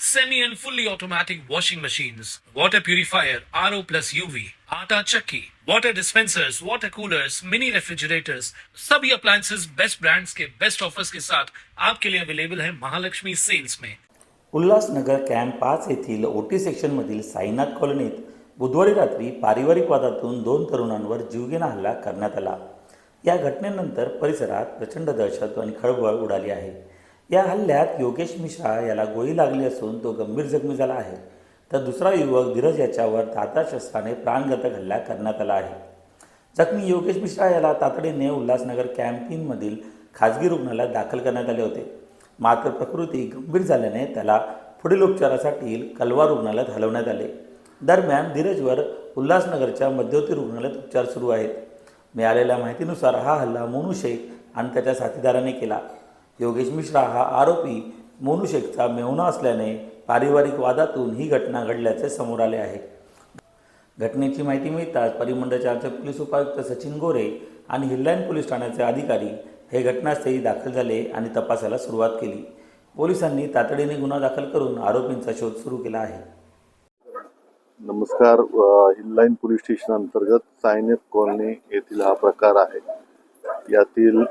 semi and fully automatic washing machines, water purifier, RO plus UV, आटा chakki, water dispensers, water coolers, mini refrigerators, सभी appliances. Best brands के best offers के साथ आपके लिए available है महालक्ष्मी सेल्स में उल्हासनगर कॅम्प पाच येथील ओटी सेक्शनमधील साईनाथ कॉलनीत बुधवारी रात्री पारिवारिक वादातून दोन तरुणांवर जीवघेणा हल्ला करण्यात आला. या घटनेनंतर परिसरात प्रचंड दहशत आणि खळबळ उडाली आहे. या हल्ल्यात योगेश मिश्रा याला गोळी लागली असून तो गंभीर जखमी झाला आहे. तर दुसरा युवक धीरज याच्यावर ताता शस्त्राने प्राणघातक हल्ला करण्यात आला आहे. जखमी योगेश मिश्रा याला तातडीने उल्हासनगर कॅम्पिनमधील खाजगी रुग्णालयात दाखल करण्यात आले होते. मात्र प्रकृती गंभीर झाल्याने त्याला पुढील उपचारासाठी कलवा रुग्णालयात हलवण्यात आले. दरम्यान धीरजवर उल्हासनगरच्या मध्यवर्ती रुग्णालयात उपचार सुरू आहेत. मिळालेल्या माहितीनुसार हा हल्ला मोनू शेख आणि त्याच्या साथीदाराने केला. योगेश मिश्रा हा आरोपी मोनू शेखचा मेहुणा असल्याने पारिवारिक वादातून ही घटना घडल्याचे समोर आले आहे. घटनेची माहिती मिळताच परिमंडळ चारचे पोलीस उपायुक्त सचिन गोरे आणि हिल्लाईन पोलीस ठाण्याचे अधिकारी हे घटनास्थळी दाखल झाले आणि तपासाला सुरुवात केली. पोलिसांनी तातडीने गुन्हा दाखल करून आरोपींचा शोध सुरू केला आहे. नमस्कार हिल्लाईन हिललाईन पोलीस स्टेशन अंतर्गत सायनेत कॉलनी येथील हा प्रकार आहे. यातील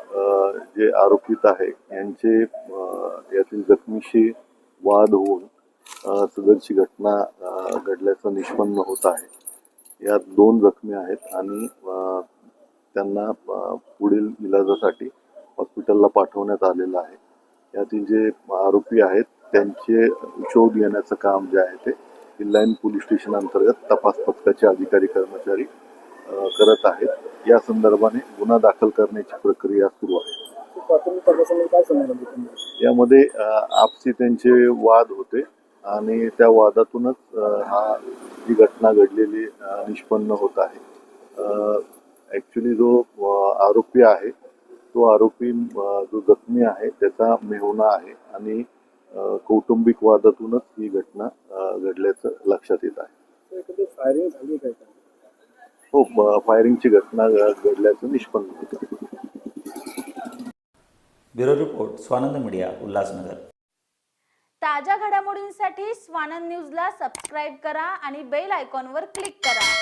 जे आरोपित आहे यांचे यातील जखमीशी वाद होऊन सदरची घटना घडल्याचं निष्पन्न होत आहे. यात दोन जखमी आहेत आणि त्यांना पुढील इलाजासाठी हॉस्पिटलला पाठवण्यात आलेलं आहे. यातील जे आरोपी आहेत त्यांचे शोध घेण्याचं काम जे आहे ते लाईन पोलीस स्टेशन अंतर्गत तपास पथकाचे अधिकारी कर्मचारी करत आहेत. या संदर्भाने गुन्हा दाखल करण्याची प्रक्रिया सुरू आहे. यामध्ये आपसी त्यांचे वाद होते आणि त्या वादातूनच हा ही घटना घडलेली निष्पन्न होत आहे. ॲक्च्युली जो आरोपी आहे तो आरोपी जो जखमी आहे त्याचा मेहुणा आहे आणि कौटुंबिक वादातूनच ही घटना घडल्याचं लक्षात येत आहे एखादी फायरिंग झाली काय का हो फायरिंगची घटना घ- घडल्याचं निष्पन्न होतं. Bureau report Swanand media Ulhasnagar. ताज्या घडामोडींसाठी स्वानंद न्यूजला सबस्क्राईब करा आणि बेल आयकॉनवर क्लिक करा.